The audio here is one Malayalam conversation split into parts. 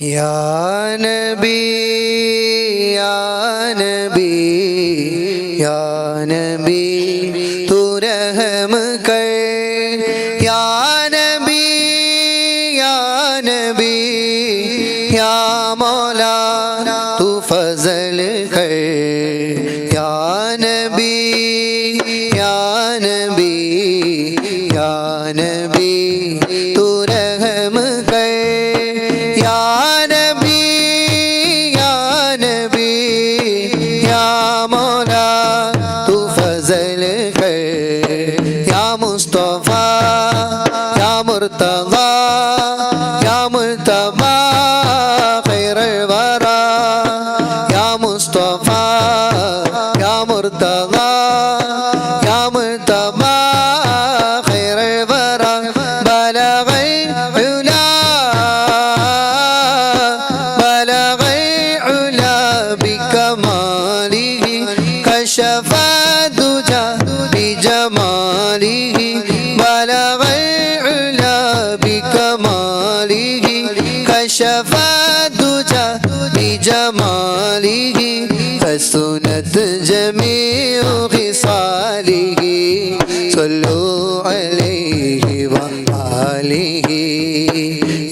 يا نبي يا نبي يا نبي تو رحم کر يا نبي يا نبي يا مولا تو فضل کر يا نبي يا نبي يا نبي മോന തു ഫസലുകൾ യാ മുസ്തഫ യാ മുർത്തവ യാ മുർത്തവ ഖൈറൽ വറ യാ മുസ്തഫ യാ മുർത്തവ بجماله فسنت جميع خصاله صلوا عليه وآله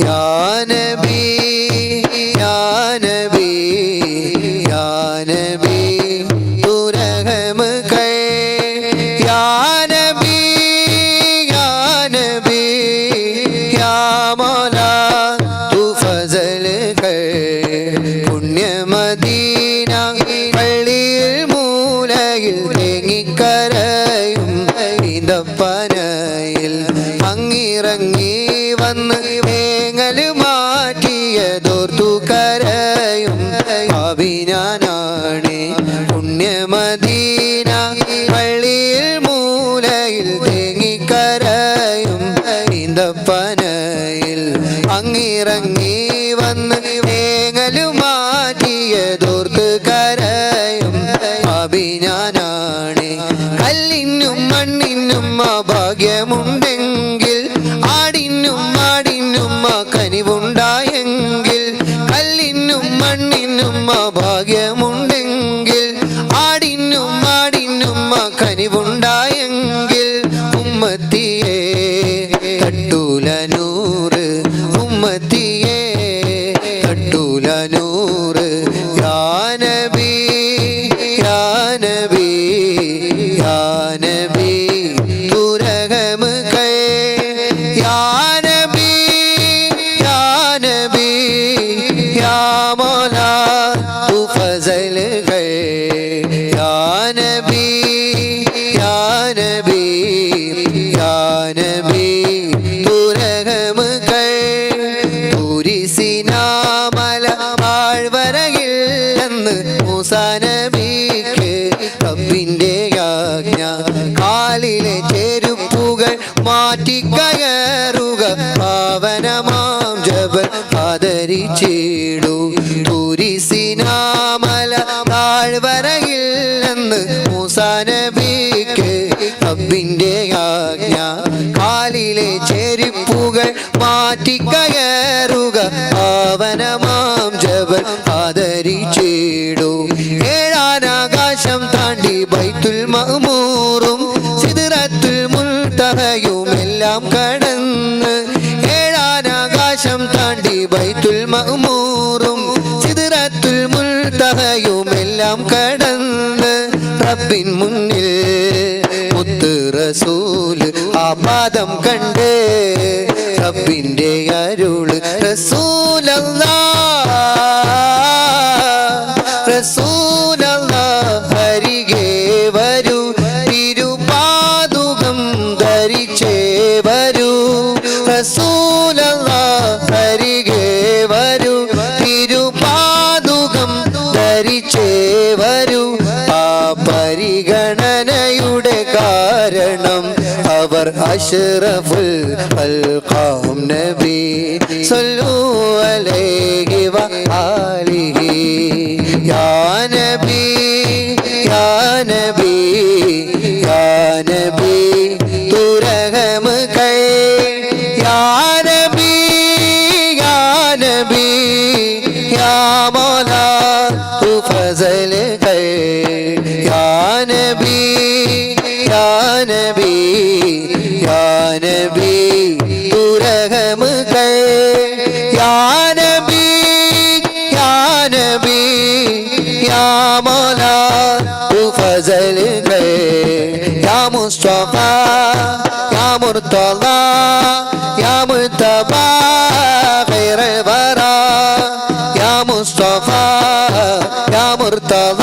يا نبي يا نبي يا نبي വന്ന് വേങ്ങൽ മാറ്റിയതോർത്തു കരയും അഭിനാനാണ്. പുണ്യമദീന പള്ളിയിൽ മൂലയിൽ തേങ്ങിക്കരയും ഇതപ്പനയിൽ അങ്ങിറങ്ങി വന്ന് വേങ്ങലു മാറ്റിയതോർത്ത് കരയും അഭിനാനാണ്. കല്ലിനും മണ്ണിനും ആ ആ ഭാഗ്യമുണ്ടെങ്കിൽ ആടിനും ആടിനും കനിവുണ്ടായെങ്കിൽ ഉമ്മത്തിയെ തട്ടൂല ഉമ്മത്തിയെ തട്ടൂല നബി യാ നബി തുരകം കൈ. കുരിസിനാമല ആഴ്വരകിൽ എന്ന് മൂസാ നബിക്ക് റബ്ബിന്റെ ആജ്ഞ. കാലിലെ ചെരുപ്പുകൾ മാറ്റിക്കയറുക പാവനമാം ജബൽ ആദരിച്ചേ. മാറ്റിക്കയറുക പാവനമാം ജവൻ ആദരിച്ചിടൂ. ഏഴാനാകാശം താണ്ടി ബൈത്തുൽ മഹമൂറും സിദറത്തുൽ മുൽത്തഹയും എല്ലാം കടന്ന് ഏഴാനാകാശം താണ്ടി ബൈത്തുൽ മഹമൂറും സിദറത്തുൽ മുൽത്തഹയും എല്ലാം കടന്ന് റബ്ബിൻ മുന്നിൽ മുത്ത് റസൂൽ ആ പാദം കണ്ട് റബ്ബിന്റെ അരുൾ. റസൂലല്ലാ. റസൂലല്ലാ أشرف الخلق نبي صلوا عليه وآله. يا نبي يا نبي يا نبي تو كي يا نبي يا نبي يا مولا تو كي يا نبي يا نبي യാനബി ദുരഹമുകൾ. യാനബി യാനബി യാമല ഫസലുകൾ. യാ മുസ്തഫ യാ മുർത്തല യാ മുർത്തബ ഖൈറ വറ യാ മുസ്തഫ യാ മുർത്തല.